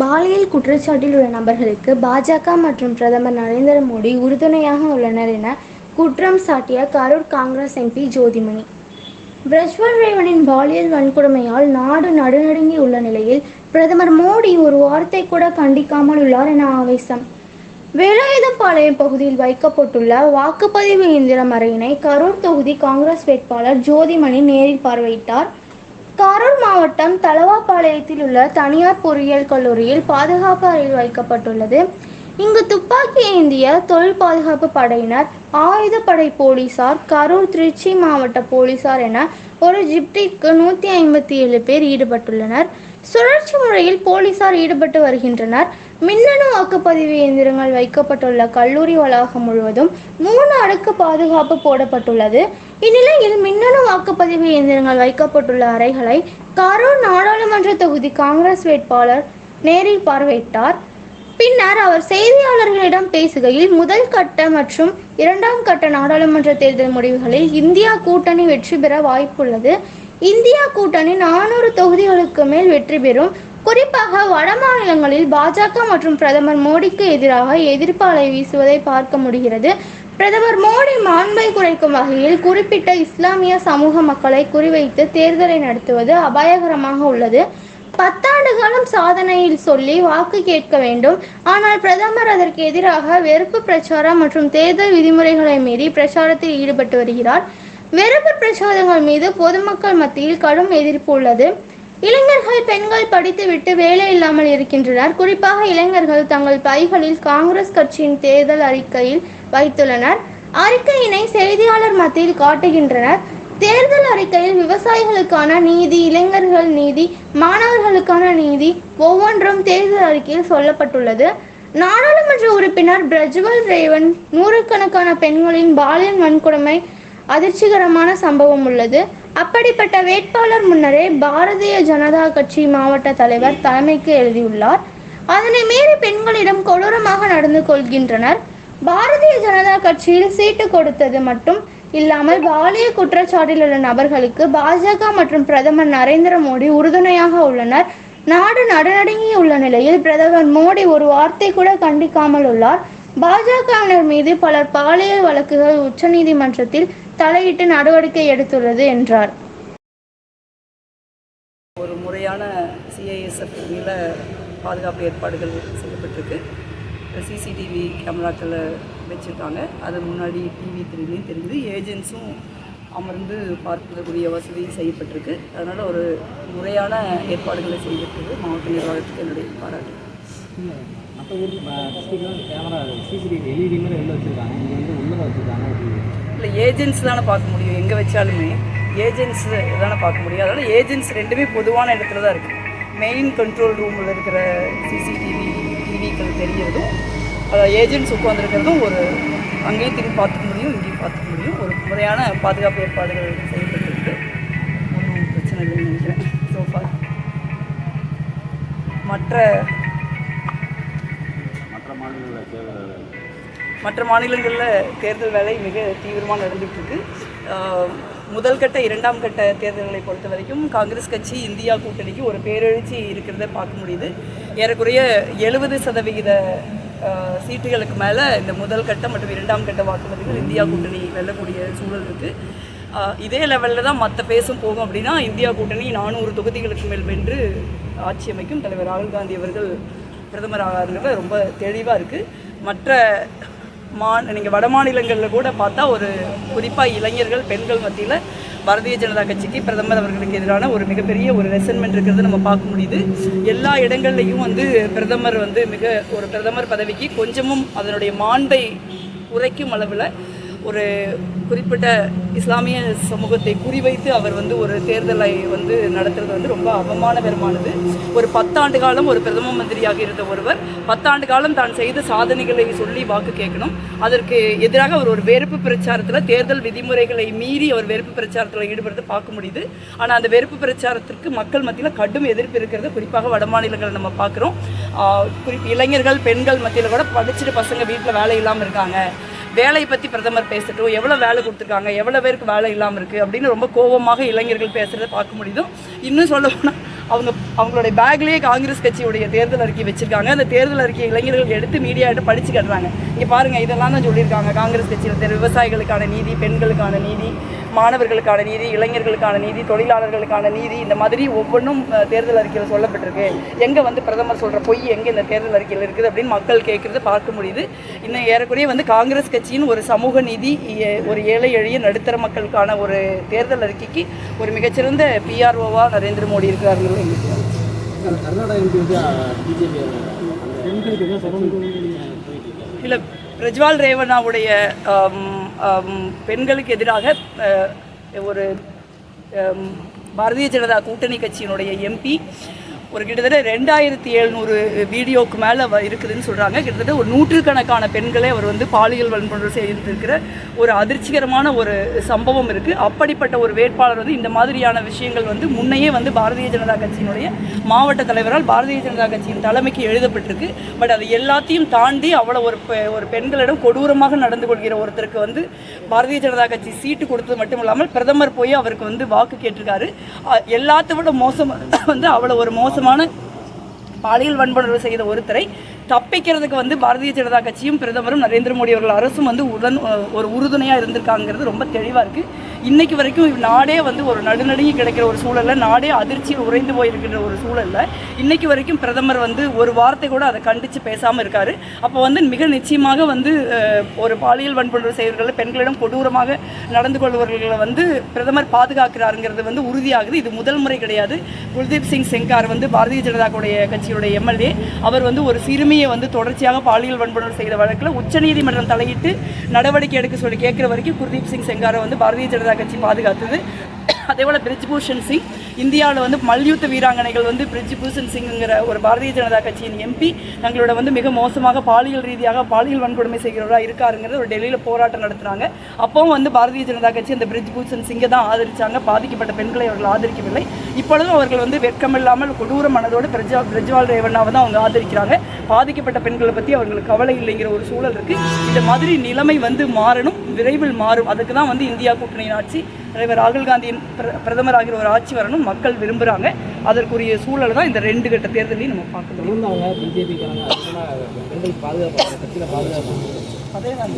பாலியல் குற்றச்சாட்டில் உள்ள நபர்களுக்கு பாஜக மற்றும் பிரதமர் நரேந்திர மோடி உறுதுணையாக உள்ளனர் என குற்றம் சாட்டிய கரூர் காங்கிரஸ் எம்பி ஜோதிமணி. பிரஜ்வல் ரேவனின் பாலியல் வன்கொடுமையால் நாடு நடுநடுங்கி உள்ள நிலையில் பிரதமர் மோடி ஒரு வார்த்தை கூட கண்டிக்காமல் உள்ளார் என ஆவேசம். வேலாயுதம்பாளையம் பகுதியில் வைக்கப்பட்டுள்ள வாக்குப்பதிவு இயந்திரம் அறையினை கரூர் தொகுதி காங்கிரஸ் வேட்பாளர் ஜோதிமணி நேரில் பார்வையிட்டார். கரூர் மாவட்டம் தலவாப்பாளையத்தில் உள்ள தனியார் பொறியியல் கல்லூரியில் பாதுகாப்பு அறையில் வைக்கப்பட்டுள்ளது. இங்கு துப்பாக்கி ஏந்திய தொழில் பாதுகாப்பு படையினர் ஆயுதப்படை போலீசார் கரூர் திருச்சி மாவட்ட போலீசார் என ஒரு ஜிப்டிக்கு நூற்றி ஐம்பத்தி ஏழு பேர் ஈடுபட்டுள்ளனர். சுழற்சி முறையில் போலீசார் ஈடுபட்டு வருகின்றனர். மின்னணு வாக்குப்பதிவு இயந்திரங்கள் வைக்கப்பட்டுள்ள கல்லூரி வளாகம் முழுவதும் மூணு அடுக்கு பாதுகாப்பு போடப்பட்டுள்ளது. இந்நிலையில் மின்னணு வாக்குப்பதிவு இயந்திரங்கள் வைக்கப்பட்டுள்ள அறைகளை கரூர் நாடாளுமன்ற தொகுதி காங்கிரஸ் வேட்பாளர் நேரில் பார்வையிட்டார். பின்னர் அவர் செய்தியாளர்களிடம் பேசுகையில் முதல் கட்ட மற்றும் இரண்டாம் கட்ட நாடாளுமன்ற தேர்தல் முடிவுகளில் இந்தியா கூட்டணி வெற்றி பெற வாய்ப்புள்ளது. இந்தியா கூட்டணி நானூறு தொகுதிகளுக்கு மேல் வெற்றி பெறும். குறிப்பாக வட மாநிலங்களில் பாஜக மற்றும் பிரதமர் மோடிக்கு எதிராக எதிர்ப்பு அலை வீசுவதை பார்க்க முடிகிறது. பிரதமர் மோடி மாண்பை குறைக்கும் வகையில் குறிப்பிட்ட இஸ்லாமிய சமூக மக்களை குறிவைத்து தேர்தலை நடத்துவது அபாயகரமாக உள்ளது. பத்தாண்டு காலம் சாதனையில் சொல்லி வாக்கு கேட்க வேண்டும். ஆனால் பிரதமர் அதற்கு எதிராக வெறுப்பு பிரச்சாரம் மற்றும் தேர்தல் விதிமுறைகளை மீறி பிரச்சாரத்தில் ஈடுபட்டு வருகிறார். வெறுப்பு பிரச்சாரங்கள் மீது பொதுமக்கள் மத்தியில் கடும் எதிர்ப்பு உள்ளது. இளைஞர்கள் பெண்கள் படித்துவிட்டு வேலை இல்லாமல் இருக்கின்றனர். குறிப்பாக இளைஞர்கள் தங்கள் பைகளில் காங்கிரஸ் கட்சியின் தேர்தல் அறிக்கையில் வைத்துள்ளனர். அறிக்கையினை செய்தியாளர் மத்தியில் காட்டுகின்றனர். தேர்தல் அறிக்கையில் விவசாயிகளுக்கான நீதி இளைஞர்கள் நீதி மாணவர்களுக்கான நீதி ஒவ்வொன்றும் தேர்தல் அறிக்கையில் சொல்லப்பட்டுள்ளது. நாடாளுமன்ற உறுப்பினர் பிரஜ்வல் ரேவன் நூறுக்கணக்கான பெண்களின் பாலியல் வன்கொடுமை அதிர்ச்சிகரமான சம்பவம் உள்ளது. அப்படிப்பட்ட வேட்பாளர் முன்னரே பாரதிய ஜனதா கட்சி மாவட்ட தலைவர் தலைமைக்கு எழுதியுள்ளார். அதனை மீறி பெண்களிடம் கொடூரமாக நடந்து கொள்கின்றனர். பாரதிய ஜனதா கட்சியில் சீட்டு கொடுத்தது மட்டும் இல்லாமல் பாலிய குற்றச்சாட்டில் உள்ள நபர்களுக்கு பாஜக மற்றும் பிரதமர் நரேந்திர மோடி உறுதுணையாக உள்ளனர். நாடு நடுநடுங்கி உள்ள நிலையில் பிரதமர் மோடி ஒரு வார்த்தை கூட கண்டிக்காமல் உள்ளார். பாஜகவினர் மீது பலர் பாலியல் வழக்குகள் உச்சநீதிமன்றத்தில் தலையிட்டு நடவடிக்கை எடுத்துள்ளது என்றார். ஒரு முறையான சிஐஎஸ்எஃப் நில பாதுகாப்பு ஏற்பாடுகள் செய்யப்பட்டிருக்கு. சிசிடிவி கேமராக்களை வச்சுருக்காங்க. அது முன்னாடி டிவி த்ரீலையும் தெரியுது ஏஜென்ட்ஸும் அமர்ந்து பார்க்கக்கூடிய வசதி செய்யப்பட்டிருக்கு. அதனால் ஒரு முறையான ஏற்பாடுகளை செய்திருக்கு மாவட்ட நிர்வாகத்துக்கு என்னுடைய பாராட்டு. மற்ற ஊர் டிஸ்ட்ரிக்ட்லாம் கேமரா சிசிடிவி எல்இடி மேலே வெளில வச்சுருக்காங்க? இங்கே வந்து உள்ளே வச்சுருக்காங்க இல்லை ஏஜென்ட்ஸ் தானே பார்க்க முடியும். எங்கே வச்சாலுமே ஏஜென்ட்ஸ் தானே பார்க்க முடியும். அதனால் ஏஜென்ட்ஸ் ரெண்டுமே பொதுவான இடத்துல தான் இருக்குது மெயின் கண்ட்ரோல் ரூமில் இருக்கிற சிசிடிவி டிவிக்கள் தெரியறதும் ஏஜென்ட்ஸ் உட்காந்துருக்கிறதும் ஒரு அங்கேயும் திரும்பி பார்த்துக்க முடியும் இங்கேயும் பார்த்துக்க முடியும். ஒரு முறையான பாதுகாப்பு ஏற்பாடுகள் செய்யப்பட்டிருக்கு. ஒன்றும் பிரச்சனை இல்லைன்னு நினைக்கிறேன். சோஃபா மற்ற மற்ற மாநிலங்களில் தேர்தல் வேலை மிக தீவிரமாக நடந்துகிட்ருக்கு இருக்கு. முதல் கட்ட இரண்டாம் கட்ட தேர்தல்களை பொறுத்த வரைக்கும் காங்கிரஸ் கட்சி இந்தியா கூட்டணிக்கு ஒரு பேரெழுச்சி இருக்கிறத பார்க்க முடியுது. ஏறக்குறைய எழுபது சதவிகித சீட்டுகளுக்கு மேலே இந்த முதல் கட்ட மற்றும் இரண்டாம் கட்ட வாக்குறுதிகள் இந்தியா கூட்டணி வெல்லக்கூடிய சூழல் இருக்குது இதே லெவலில் தான் மற்ற பேசும் போகும் அப்படின்னா இந்தியா கூட்டணி நானூறு தொகுதிகளுக்கு மேல் வென்று ஆட்சி அமைக்கும் தலைவர் ராகுல் காந்தி அவர்கள் பிரதமர் ஆகிறாருங்கிறத ரொம்ப தெளிவாக இருக்குது மற்ற மா நீங்கள் வட மாநிலங்களில் கூட பார்த்தா ஒரு குறிப்பாக இளைஞர்கள் பெண்கள் மத்தியில் பாரதிய ஜனதா கட்சிக்கு பிரதமர் அவர்களுக்கு எதிரான ஒரு மிகப்பெரிய ஒரு ரெசன்மெண்ட் இருக்கிறது நம்ம பார்க்க முடியுது. எல்லா இடங்கள்லையும் வந்து பிரதமர் வந்து மிக ஒரு பிரதமர் பதவிக்கு கொஞ்சமும் அதனுடைய மாண்பை குறைக்கும் அளவில் ஒரு குறிப்பிட்ட இஸ்லாமிய சமூகத்தை குறிவைத்து அவர் வந்து ஒரு தேர்தலை வந்து நடத்துறது வந்து ரொம்ப அவமானகரமானது. ஒரு பத்தாண்டு காலம் ஒரு பிரதம மந்திரியாக இருந்த ஒருவர் பத்தாண்டு காலம் தான் செய்த சாதனைகளை சொல்லி வாக்கு கேட்கணும். அதற்கு எதிராக அவர் ஒரு வெறுப்பு பிரச்சாரத்தில் தேர்தல் விதிமுறைகளை மீறி அவர் வெறுப்பு பிரச்சாரத்தில் ஈடுபடுறத பார்க்க முடியுது. ஆனால் அந்த வெறுப்பு பிரச்சாரத்திற்கு மக்கள் மத்தியில் கடும் எதிர்ப்பு இருக்கிறது. குறிப்பாக வட மாநிலங்களை நம்ம பார்க்குறோம். குறிப்பு இளைஞர்கள் பெண்கள் மத்தியில் கூட படிச்சுட்டு பசங்க வீட்டில் வேலை இல்லாமல் இருக்காங்க. வேலையை பற்றி பிரதமர் பேசட்டும் எவ்வளோ வேலை கொடுத்துருக்காங்க எவ்வளோ பேருக்கு வேலை இல்லாமல் இருக்குது அப்படின்னு ரொம்ப கோபமாக இளைஞர்கள் பேசுகிறத பார்க்க முடியுது. இன்னும் சொல்ல போனால் அவங்க அவங்களுடைய பேக்லேயே காங்கிரஸ் கட்சியுடைய தேர்தல் அறிக்கை வச்சிருக்காங்க. அந்த தேர்தல் அறிக்கை இளைஞர்கள் எடுத்து மீடியாட்ட படிச்சு கட்டுறாங்க. இங்கே பாருங்க இதெல்லாம் தான் சொல்லியிருக்காங்க. காங்கிரஸ் கட்சியில் தெரு விவசாயிகளுக்கான நீதி பெண்களுக்கான நீதி மாணவர்களுக்கான நீதி இளைஞர்களுக்கான நீதி தொழிலாளர்களுக்கான நீதி இந்த மாதிரி ஒவ்வொன்றும் தேர்தல் அறிக்கையில் சொல்லப்பட்டிருக்கு. எங்கே வந்து பிரதமர் சொல்கிற பொய் எங்கே இந்த தேர்தல் அறிக்கையில் இருக்குது அப்படின்னு மக்கள் கேட்குறது பார்க்க முடியுது. இன்னும் ஏறக்குறைய வந்து காங்கிரஸ் கட்சியின் ஒரு சமூக நீதி ஏ- ஒரு ஏழை எளிய நடுத்தர மக்களுக்கான ஒரு தேர்தல் அறிக்கைக்கு ஒரு மிகச்சிறந்த பிஆர்ஓவாக நரேந்திர மோடி இருக்கிறார்கள் எங்களுக்கு கர்நாடகா எம்பி வந்து பிஜேபி இல்லை பிரஜ்வால் ரேவண்ணாவுடைய பெண்களுக்கு எதிராக ஒரு பாரதிய ஜனதா கூட்டணி கட்சியினுடைய எம்பி ஒரு கிட்டத்தட்ட ரெண்டாயிரத்தி எழுநூறு வீடியோக்கு மேலே இருக்குதுன்னு சொல்கிறாங்க கிட்டத்தட்ட ஒரு நூற்றுக்கணக்கான பெண்களை அவர் வந்து பாலியல் வன்முறை செய்திருக்கிற ஒரு அதிர்ச்சிகரமான ஒரு சம்பவம் இருக்குது அப்படிப்பட்ட ஒரு வேட்பாளர் வந்து இந்த மாதிரியான விஷயங்கள் வந்து முன்னையே வந்து பாரதிய ஜனதா கட்சியினுடைய மாவட்ட தலைவரால் பாரதிய ஜனதா கட்சியின் தலைமைக்கு எழுதப்பட்டிருக்கு. பட் அது எல்லாத்தையும் தாண்டி அவ்வளோ ஒரு பெ- ஒரு பெண்களிடம் கொடூரமாக நடந்து கொள்கிற ஒருத்தருக்கு வந்து பாரதிய ஜனதா கட்சி சீட்டு கொடுத்தது மட்டும் இல்லாமல் பிரதமர் போய் அவருக்கு வந்து வாக்கு கேட்டிருக்காரு. எல்லாத்த விட மோசம் வந்து அவ்வளோ ஒரு மோசம் மோசமான பாலியல் வன்புணர்வு செய்த ஒருத்தரை தப்பிக்கிறதுக்கு வந்து பாரதிய ஜனதா கட்சியும் பிரதமரும் நரேந்திர மோடி அவர்கள் அரசும் வந்து உடன் ஒரு உறுதுணையாக இருந்திருக்காங்கிறது ரொம்ப தெளிவாக இருக்குது இன்னைக்கு வரைக்கும் நாடே வந்து ஒரு நடுநடுங்கி கிடைக்கிற ஒரு சூழலில் நாடே அதிர்ச்சியில் உறைந்து போயிருக்கின்ற ஒரு சூழலில். இன்னைக்கு வரைக்கும் பிரதமர் வந்து ஒரு வார்த்தை கூட அதை கண்டித்து பேசாமல் இருக்காரு. அப்போ வந்து மிக நிச்சயமாக வந்து ஒரு பாலியல் வன்புணர்வு செய்வர்கள் பெண்களிடம் கொடூரமாக நடந்து கொள்பவர்களை வந்து பிரதமர் பாதுகாக்கிறாருங்கிறது வந்து உறுதியாகுது. இது முதல் முறை கிடையாது. குல்தீப் சிங் செங்கார் வந்து பாரதிய ஜனதாவுடைய கட்சியுடைய எம்எல்ஏ. அவர் வந்து ஒரு சிறுமியை வந்து தொடர்ச்சியாக பாலியல் வன்புணர்வு செய்த வழக்கில் உச்சநீதிமன்றம் தலையிட்டு நடவடிக்கை எடுக்க சொல்லி கேட்குற வரைக்கும் குல்தீப் சிங் செங்காரை வந்து பாரதிய ஜனதா பாதுகாத்தது அதேபோல் பிரிஜ்பூஷன் சிங். இந்தியாவில் வந்து மல்யுத்த வீராங்கனைகள் வந்து பிரிஜ்பூஷன் சிங்ங்கிற ஒரு பாரதிய ஜனதா கட்சியின் எம்பி தங்களோட வந்து மிக மோசமாக பாலியல் ரீதியாக பாலியல் வன்கொடுமை செய்கிறவராக இருக்காருங்கிறது ஒரு டெல்லியில் போராட்டம் நடத்துகிறாங்க அப்பவும் வந்து பாரதிய ஜனதா கட்சி அந்த பிரிஜ்பூஷன் சிங்கை தான் ஆதரித்தாங்க பாதிக்கப்பட்ட பெண்களை அவர்கள் ஆதரிக்கவில்லை. இப்பொழுதும் அவர்கள் வந்து வெட்கமில்லாமல் கொடூர மனதோடு பிரஜா பிரஜ்வால் ரேவண்ணாவை தான் அவங்க ஆதரிக்கிறாங்க. பாதிக்கப்பட்ட பெண்களை பற்றி அவர்களுக்கு கவலை இல்லைங்கிற ஒரு சூழல் இருக்குது இந்த மாதிரி நிலைமை வந்து மாறணும் விரைவில் மாறும். அதுக்கு தான் வந்து இந்தியா கூட்டணியின் ஆட்சி. தலைவர் ராகுல் காந்தியின் பிர- பிரதமர் ஆகிற ஒரு ஆட்சி வரணும். மக்கள் விரும்புகிறாங்க அதற்குரிய சூழலை தான் இந்த ரெண்டு கட்ட தேர்தலையும் நம்ம பார்க்க முடியும் பாதுகாப்பு. அதே தான்.